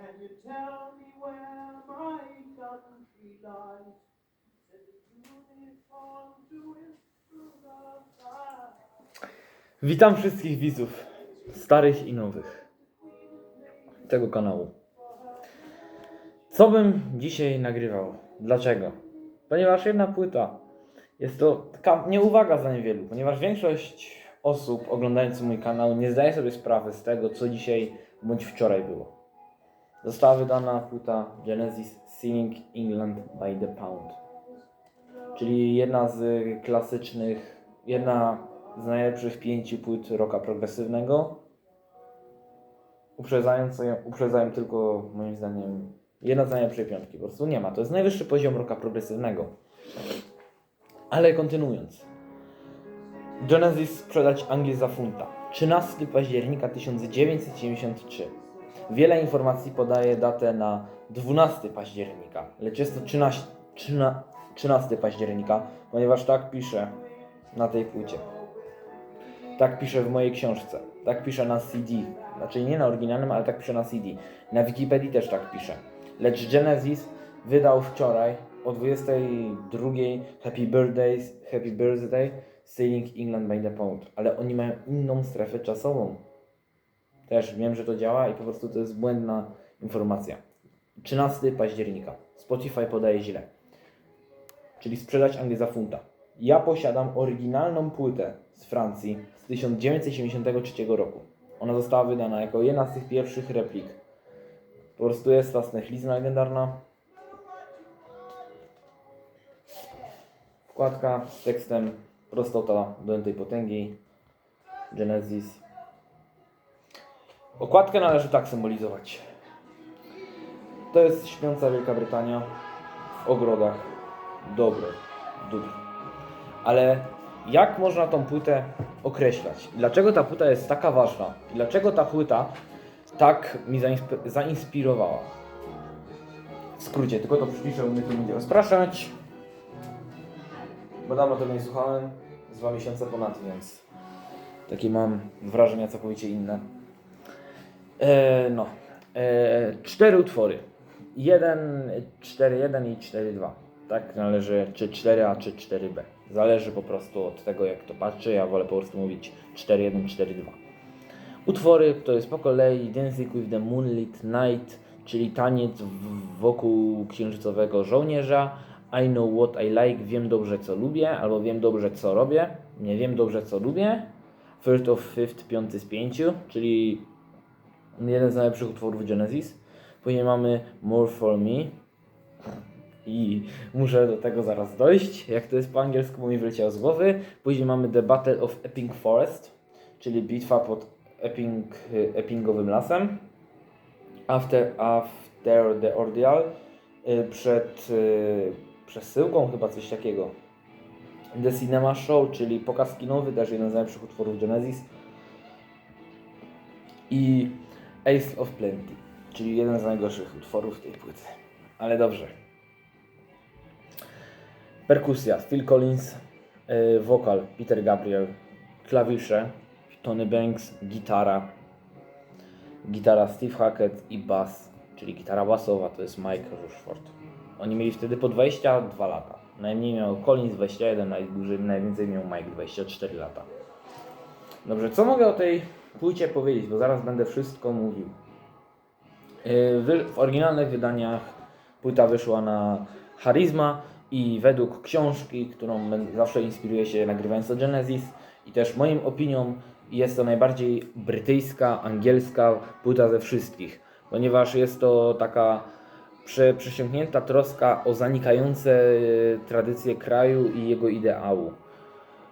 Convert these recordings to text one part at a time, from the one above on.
Can you tell me where my country lies? Witam wszystkich widzów, starych i nowych tego kanału. Co bym dzisiaj nagrywał? Dlaczego? Ponieważ jedna płyta jest to taka nieuwaga za niewielu, ponieważ większość osób oglądających mój kanał nie zdaje sobie sprawy z tego, co dzisiaj bądź wczoraj było. Została wydana płyta Genesis Singing England by the Pound, czyli jedna z klasycznych, jedna z najlepszych pięciu płyt rocka progresywnego. Uprzedzając, uprzedzają tylko moim zdaniem jedna z najlepszych piątki. Po prostu nie ma. To jest najwyższy poziom rocka progresywnego. Ale kontynuując. Genesis sprzedać Anglię za funta. 13 października 1973. Wiele informacji podaje datę na 12 października, lecz jest to 13, 13, 13 października, ponieważ tak pisze na tej płycie. Tak pisze w mojej książce. Tak pisze na CD. Znaczy nie na oryginalnym, ale tak pisze na CD. Na Wikipedii też tak pisze. Lecz Genesis wydał wczoraj o 22 Happy Birthdays, Happy Birthday Sailing England by the Pound. Ale oni mają inną strefę czasową. Też wiem, że to działa i po prostu to jest błędna informacja. 13 października. Spotify podaje źle. Czyli sprzedać Anglię za funta. Ja posiadam oryginalną płytę z Francji z 1973 roku. Ona została wydana jako jedna z tych pierwszych replik. Po prostu jest ta snechlizna legendarna. Wkładka z tekstem prostota do tej potęgi. Genesis. Okładkę należy tak symbolizować. To jest śpiąca Wielka Brytania w ogrodach dobre, dóbr. Ale jak można tą płytę określać? Dlaczego ta płyta jest taka ważna? Dlaczego ta płyta tak mi zainsp- zainspirowała? W skrócie, tylko to przypiszę, mnie to będzie rozpraszać. Bo dawno tego nie słuchałem, z dwa miesiące ponad, więc takie mam wrażenia całkowicie inne. E, no, e, cztery utwory. 1, 4-1 i 4-2. Tak należy, czy 4A, czy 4B. Zależy po prostu od tego, jak to patrzy. Ja wolę po prostu mówić 4-1, 4-2. Utwory to jest po kolei Dancing with the Moonlit Night, czyli taniec wokół księżycowego żołnierza. I know what I like, wiem dobrze co lubię, albo wiem dobrze co robię. Nie wiem dobrze co lubię. First of Fifth, piąty z pięciu, czyli jeden z najlepszych utworów Genesis. Później mamy More For Me. I muszę do tego zaraz dojść, jak to jest po angielsku, bo mi wyleciało z głowy. Później mamy The Battle of Epping Forest, czyli bitwa pod Epping, Eppingowym lasem. After, after the Ordeal, y, przed y, przesyłką chyba coś takiego. The Cinema Show, czyli pokaz kinowy, też jeden z najlepszych utworów Genesis. I Ace of Plenty, czyli jeden z najgorszych utworów tej płyty. Ale dobrze. Perkusja Phil Collins, yy, wokal Peter Gabriel, klawisze Tony Banks, gitara, gitara Steve Hackett i bass, czyli gitara basowa to jest Mike Rushford. Oni mieli wtedy po 22 lata. Najmniej miał Collins 21, najdłużej, najwięcej miał Mike 24 lata. Dobrze, co mogę o tej płycie powiedzieć, bo zaraz będę wszystko mówił. Wy- W oryginalnych wydaniach płyta wyszła na Charisma i według książki, którą zawsze inspiruję się nagrywając to Genesis i też moim opinią jest to najbardziej brytyjska, angielska płyta ze wszystkich, ponieważ jest to taka prze, przesiąknięta troska o zanikające e, tradycje kraju i jego ideału.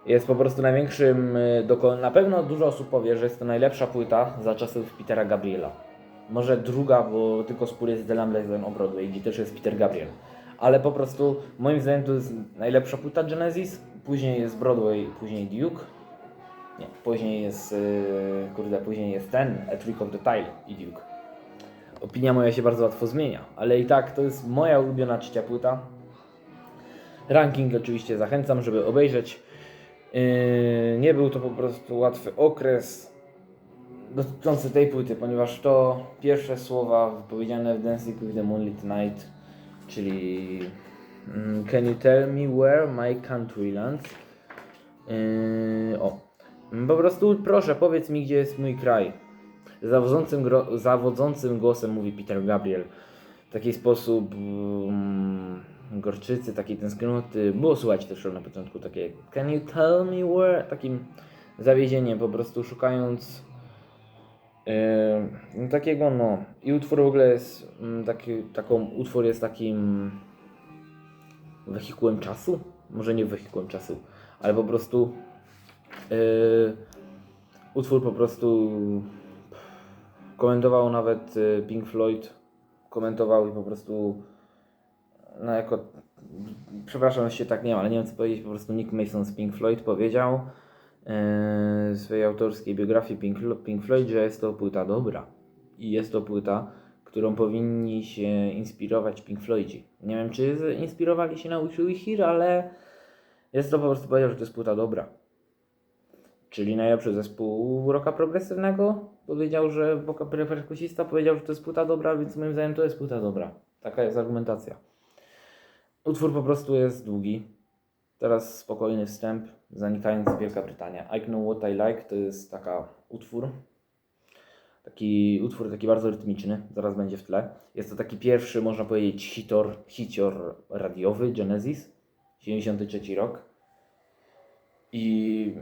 Jest po prostu największym, doko- na pewno dużo osób powie, że jest to najlepsza płyta za czasów Petera Gabriela. Może druga, bo tylko spór jest z Delam Legend o Broadway, gdzie też jest Peter Gabriel. Ale po prostu moim zdaniem to jest najlepsza płyta Genesis, później jest Broadway, później Duke. Nie, później jest, yy, kurde, później jest ten, A Trick of the Tile i Duke. Opinia moja się bardzo łatwo zmienia, ale i tak to jest moja ulubiona trzecia płyta. Ranking oczywiście zachęcam, żeby obejrzeć. Yy, nie był to po prostu łatwy okres. dotyczący tej płyty, ponieważ to pierwsze słowa wypowiedziane w Dancing with the Moonlit Night, czyli mm, Can you tell me where my country lands? Yy, o. Po prostu proszę, powiedz mi, gdzie jest mój kraj. Zawodzącym, zawodzącym głosem mówi Peter Gabriel. W taki sposób um, gorczycy, takiej tęsknoty. Było słuchać też na początku takie Can you tell me where? Takim zawiedzieniem, po prostu szukając yy, takiego no. I utwór w ogóle jest mm, taki, taką, utwór jest takim wehikułem czasu. Może nie wehikułem czasu, ale po prostu yy, utwór po prostu komentował nawet yy, Pink Floyd, komentował i po prostu no jako przepraszam, że się tak nie ma, ale nie wiem co powiedzieć, po prostu Nick Mason z Pink Floyd powiedział yy, w swojej autorskiej biografii Pink, Pink Floyd, że jest to płyta dobra i jest to płyta, którą powinni się inspirować Pink Floydzi. Nie wiem, czy inspirowali się na Wish ale jest to po prostu powiedział, że to jest płyta dobra. Czyli najlepszy zespół rocka progresywnego powiedział, że perkusista powiedział, że to jest płyta dobra, więc moim zdaniem to jest płyta dobra. Taka jest argumentacja. Utwór po prostu jest długi. Teraz spokojny wstęp, zanikając Wielka Brytania. I Know What I Like to jest taka utwór. Taki utwór taki bardzo rytmiczny, zaraz będzie w tle. Jest to taki pierwszy, można powiedzieć, hitor, hicior radiowy Genesis, 73 rok. I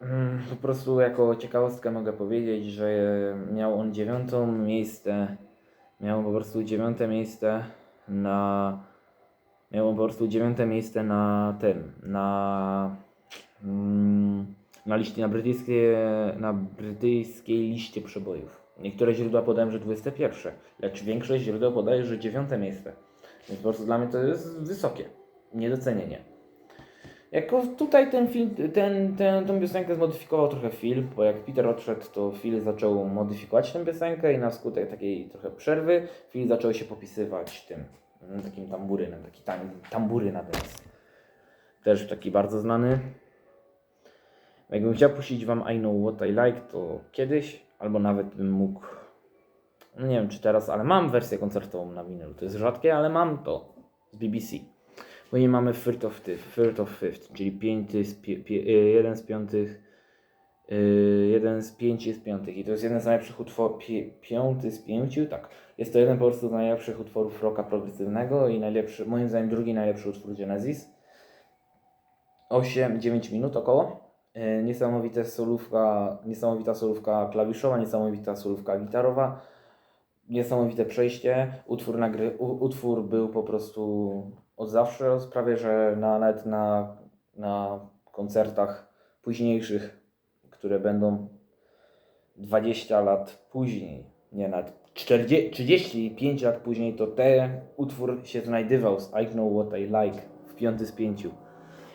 mm, po prostu jako ciekawostkę mogę powiedzieć, że miał on dziewiątą miejsce, miał po prostu dziewiąte miejsce na miał on po prostu dziewiąte miejsce na tym, na mm, na liście, na brytyjskiej, na brytyjskiej liście przebojów. Niektóre źródła podają, że 21, lecz większość źródeł podaje, że dziewiąte miejsce. Więc po prostu dla mnie to jest wysokie, niedocenienie. Jako tutaj ten film, ten, ten, tą piosenkę zmodyfikował trochę Phil, bo jak Peter odszedł, to Phil zaczął modyfikować tę piosenkę i na skutek takiej trochę przerwy Phil zaczął się popisywać tym takim tamburynem, taki tam, tamburyna dance. Też taki bardzo znany. Jakbym chciał puścić wam I Know What I Like, to kiedyś, albo nawet bym mógł, no nie wiem czy teraz, ale mam wersję koncertową na winylu. To jest rzadkie, ale mam to z BBC. Bo nie mamy Third of, Fifth, of Fifth, czyli pięty z pi, pi, jeden z piątych, jeden z pięciu z piątych. I to jest jeden z najlepszych utworów, pi, piąty z pięciu, tak. Jest to jeden po prostu z najlepszych utworów rocka progresywnego i najlepszy, moim zdaniem drugi najlepszy utwór Genesis. 8-9 minut około. Yy, Niesamowite solówka, niesamowita solówka klawiszowa, niesamowita solówka gitarowa, niesamowite przejście. Utwór, nagry, utwór był po prostu od zawsze, prawie że na, nawet na, na koncertach późniejszych, które będą 20 lat później, nie nawet 40, 35 lat później, to ten utwór się znajdywał z I Know What I Like w piąty z pięciu.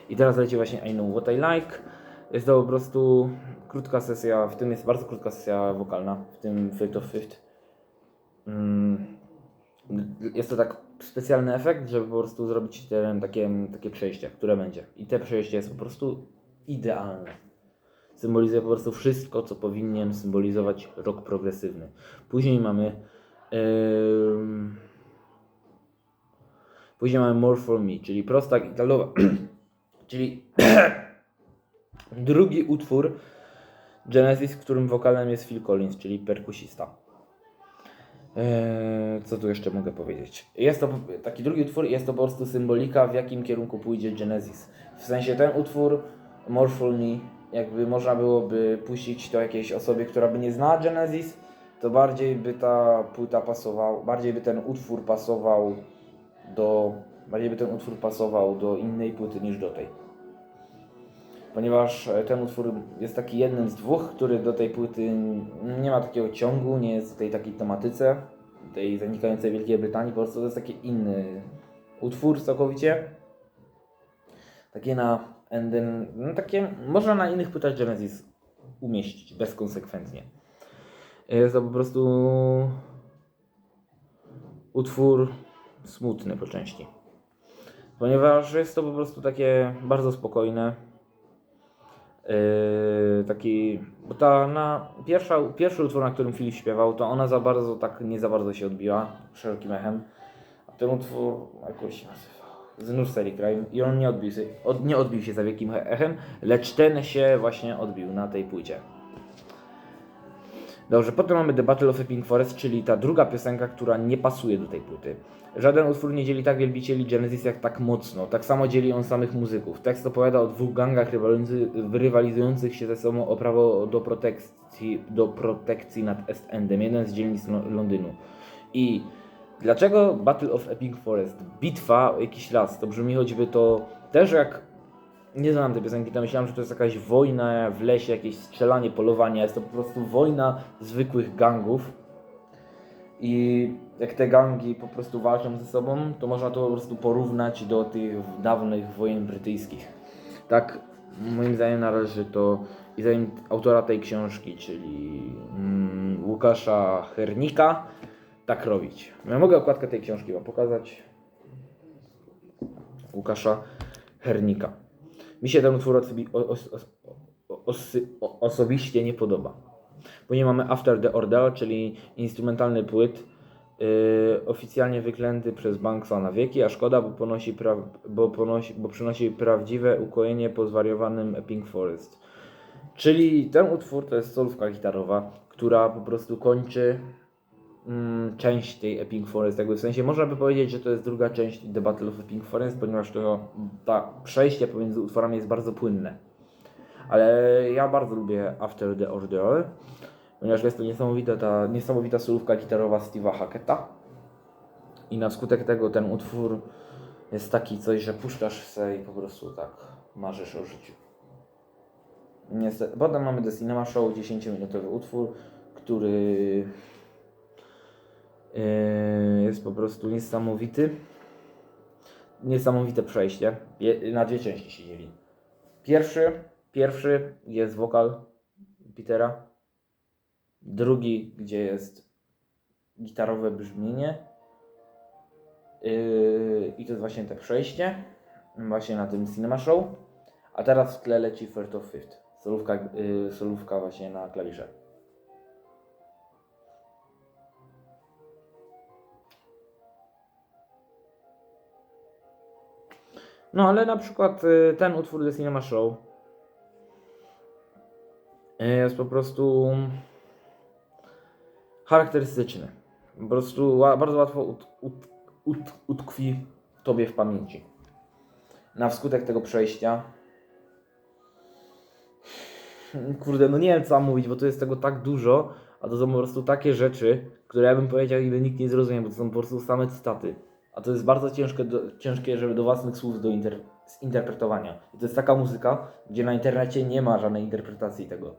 I teraz leci właśnie I Know What I Like. Jest to po prostu krótka sesja, w tym jest bardzo krótka sesja wokalna, w tym Fate of Fifth. Mm, Jest to tak specjalny efekt, żeby po prostu zrobić ten, takie, takie przejście, które będzie. I te przejście jest po prostu idealne. Symbolizuje po prostu wszystko, co powinien symbolizować rok progresywny. Później mamy. em, później mamy More for Me, czyli prosta gitarowa. czyli drugi utwór Genesis, w którym wokalem jest Phil Collins, czyli perkusista. Eee, co tu jeszcze mogę powiedzieć? Jest to taki drugi utwór, jest to po prostu symbolika, w jakim kierunku pójdzie Genesis. W sensie ten utwór, More For Me, jakby można byłoby puścić to jakiejś osobie, która by nie znała Genesis, to bardziej by ta płyta pasowała, bardziej by ten utwór pasował do, bardziej by ten utwór pasował do innej płyty niż do tej. Ponieważ e, ten utwór jest taki jednym z dwóch, który do tej płyty nie ma takiego ciągu, nie jest w tej takiej tematyce, tej zanikającej Wielkiej Brytanii, po prostu to jest taki inny utwór całkowicie. Takie na Enden, no takie można na innych płytach Genesis umieścić bezkonsekwentnie. Jest to po prostu utwór smutny po części. Ponieważ jest to po prostu takie bardzo spokojne. Yy, taki, bo ta na pierwsza, pierwszy utwór, na którym Filip śpiewał, to ona za bardzo, tak nie za bardzo się odbiła szerokim echem. A ten utwór jakoś się nazywał znów serii Crime i on nie odbił, się, od, nie odbił się za wielkim echem, lecz ten się właśnie odbił na tej płycie. Dobrze, potem mamy The Battle of Epping Forest, czyli ta druga piosenka, która nie pasuje do tej płyty. Żaden utwór nie dzieli tak wielbicieli Genesis jak tak mocno. Tak samo dzieli on samych muzyków. Tekst opowiada o dwóch gangach rywalizu- rywalizujących się ze sobą o prawo do protekcji, do protekcji nad East Endem, jeden z dzielnic Lo- Londynu. I dlaczego Battle of Epping Forest? Bitwa jakiś raz. To brzmi choćby to też jak nie znam tej piosenki, to myślałem, że to jest jakaś wojna w lesie, jakieś strzelanie, polowanie. Jest to po prostu wojna zwykłych gangów. I jak te gangi po prostu walczą ze sobą, to można to po prostu porównać do tych dawnych wojen brytyjskich. Tak, moim zdaniem należy to i zdaniem autora tej książki, czyli mm, Łukasza Hernika, tak robić. Ja mogę okładkę tej książki Wam pokazać. Łukasza Hernika. Mi się ten utwór osobiście nie podoba. Później mamy After the Ordeal, czyli instrumentalny płyt, yy, oficjalnie wyklęty przez Banksa na wieki, a szkoda, bo, ponosi pra- bo, ponosi, bo przynosi prawdziwe ukojenie po zwariowanym Epping Forest. Czyli ten utwór to jest solówka gitarowa, która po prostu kończy część tej Epping Forest. Jakby w sensie można by powiedzieć, że to jest druga część The Battle of Epping Forest, ponieważ to ta przejście pomiędzy utworami jest bardzo płynne. Ale ja bardzo lubię After the Ordeal, ponieważ jest to niesamowita, ta niesamowita solówka gitarowa Steve'a Hacketta. I na skutek tego ten utwór jest taki coś, że puszczasz se i po prostu tak marzysz o życiu. Niestety. Potem mamy The Cinema Show, 10-minutowy utwór, który jest po prostu niesamowity. Niesamowite przejście. Na dwie części się dzieli. Pierwszy, pierwszy jest wokal Petera. Drugi, gdzie jest gitarowe brzmienie. Yy, I to jest właśnie te przejście. Właśnie na tym Cinema Show. A teraz w tle leci First of Fifth. Solówka, yy, solówka właśnie na klawisze. No ale na przykład y, ten utwór The Cinema Show y, jest po prostu charakterystyczny. Po prostu bardzo łatwo ut, ut, ut, utkwi tobie w pamięci. Na wskutek tego przejścia. Kurde, no nie wiem co mówić, bo to jest tego tak dużo, a to są po prostu takie rzeczy, które ja bym powiedział i by nikt nie zrozumiał, bo to są po prostu same cytaty. A to jest bardzo ciężkie, do, ciężkie żeby do własnych słów do inter, zinterpretowania. I to jest taka muzyka, gdzie na internecie nie ma żadnej interpretacji tego.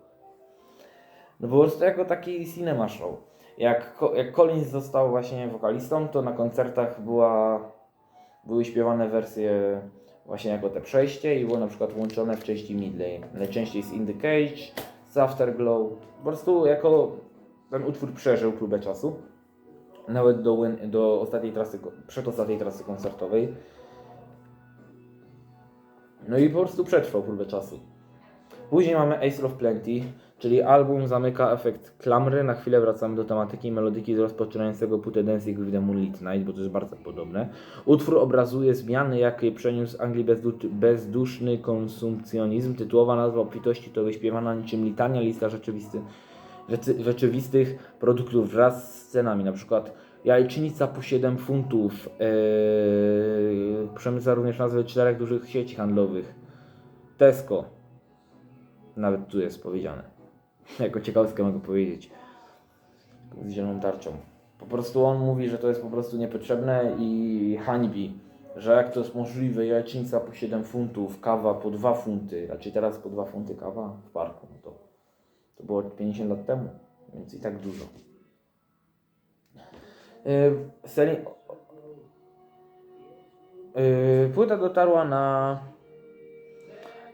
No po prostu jako taki cinema show. Jak, jak Collins został właśnie wokalistą, to na koncertach była, były śpiewane wersje właśnie jako te przejście i było na przykład łączone w części midley. Najczęściej z In The Cage, z Afterglow. Po prostu jako ten utwór przeżył próbę czasu nawet do, do ostatniej trasy, przedostatniej trasy koncertowej. No i po prostu przetrwał próbę czasu. Później mamy Ace of Plenty, czyli album zamyka efekt klamry. Na chwilę wracamy do tematyki i melodyki z rozpoczynającego płytę Dancing with the Moonlit Night, bo to jest bardzo podobne. Utwór obrazuje zmiany, jakie przeniósł Anglii bezdu- bezduszny konsumpcjonizm. Tytułowa nazwa obfitości to wyśpiewana niczym litania lista rzeczywisty, rzeczy, rzeczywistych produktów wraz z cenami, na przykład jajecznica po 7 funtów, yy, przemysła również nazwy czterech dużych sieci handlowych, Tesco, nawet tu jest powiedziane, jako ciekawostkę mogę powiedzieć, z zieloną tarczą. Po prostu on mówi, że to jest po prostu niepotrzebne i hańbi, że jak to jest możliwe, jajecznica po 7 funtów, kawa po 2 funty, raczej teraz po 2 funty kawa w parku, no to, to było 50 lat temu, więc i tak dużo. Yy. Yy, płyta dotarła na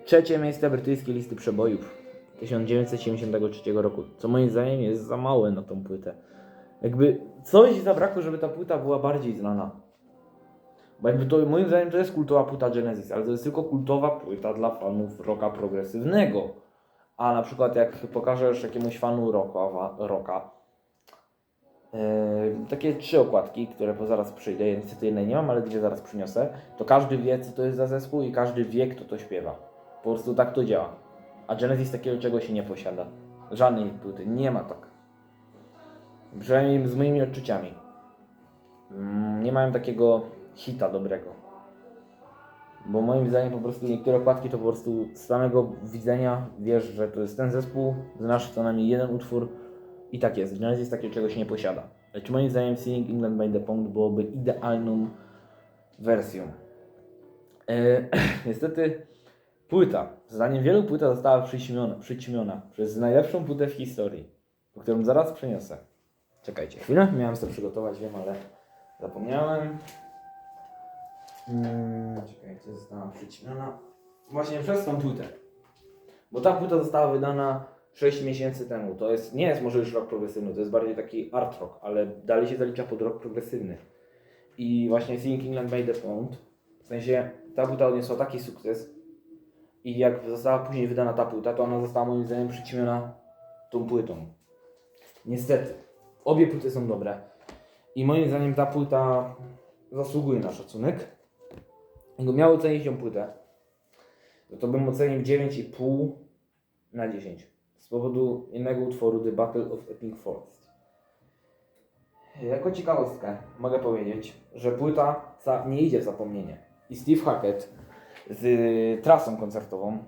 trzecie miejsce brytyjskiej listy przebojów 1973 roku, co moim zdaniem jest za małe na tą płytę. Jakby coś zabrakło, żeby ta płyta była bardziej znana. Bo jakby to, moim zdaniem to jest kultowa płyta Genesis, ale to jest tylko kultowa płyta dla fanów rocka progresywnego. A na przykład jak pokażesz jakiemuś fanu rocka, rocka yy, takie trzy okładki, które po zaraz przyjdę, niestety jednej nie mam, ale dwie zaraz przyniosę, to każdy wie co to jest za zespół i każdy wie kto to śpiewa. Po prostu tak to działa. A Genesis takiego czegoś nie posiada. Żadnej płyty, nie ma tak. Przynajmniej z moimi odczuciami. Mm, Nie mają takiego hita dobrego. Bo moim zdaniem po prostu niektóre okładki to po prostu z samego widzenia wiesz, że to jest ten zespół, znasz co najmniej jeden utwór i tak jest. Genesis takiego czegoś nie posiada. Lecz moim zdaniem Singing England by the Pound byłoby idealną wersją. E, niestety płyta, zdaniem wielu płyta została przyćmiona, przyćmiona przez najlepszą płytę w historii, po którą zaraz przeniosę. Czekajcie chwilę, miałem sobie przygotować, wiem, ale zapomniałem. Hmm, czekajcie, została przyćmiona właśnie przez tą płytę. Bo ta płyta została wydana 6 miesięcy temu. To jest, nie jest może już rok progresywny, to jest bardziej taki art rock, ale dalej się zalicza pod rok progresywny. I właśnie Singing England Made the Pound, w sensie ta płyta odniosła taki sukces i jak została później wydana ta płyta, to ona została moim zdaniem przyćmiona tą płytą. Niestety. Obie płyty są dobre. I moim zdaniem ta płyta zasługuje na szacunek. Jakbym miał ocenić ją płytę, to, to bym ocenił 9,5 na 10. Z powodu innego utworu The Battle of Epping Forest. Jako ciekawostkę mogę powiedzieć, że płyta nie idzie w zapomnienie. I Steve Hackett z y, trasą koncertową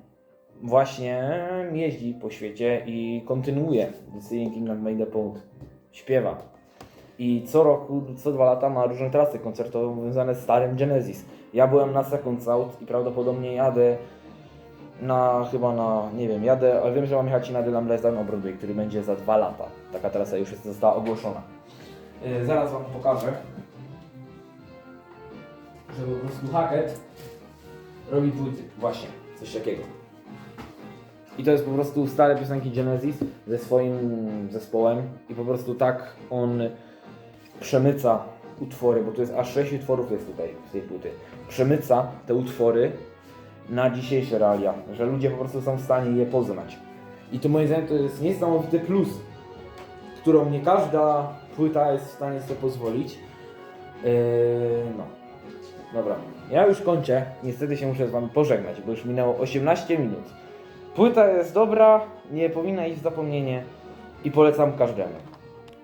właśnie jeździ po świecie i kontynuuje The Singing England Made the Pound. Śpiewa. I co roku, co dwa lata ma różne trasy koncertowe związane z starym Genesis. Ja byłem na Second South i prawdopodobnie jadę na chyba na, nie wiem, jadę, ale wiem, że mam jechać na Dylan Less Down Broadway, który będzie za dwa lata. Taka trasa już jest, została ogłoszona. Yy, zaraz Wam pokażę, że po prostu Hackett robi płyty, właśnie, coś takiego. I to jest po prostu stare piosenki Genesis ze swoim zespołem i po prostu tak on przemyca utwory, bo to jest aż 6 utworów jest tutaj w tej płyty. Przemyca te utwory na dzisiejsze realia, że ludzie po prostu są w stanie je poznać. I to moim zdaniem to jest niesamowity plus, którą nie każda płyta jest w stanie sobie pozwolić. Yy, no. Dobra, ja już kończę. Niestety się muszę z Wami pożegnać, bo już minęło 18 minut. Płyta jest dobra, nie powinna iść w zapomnienie i polecam każdemu.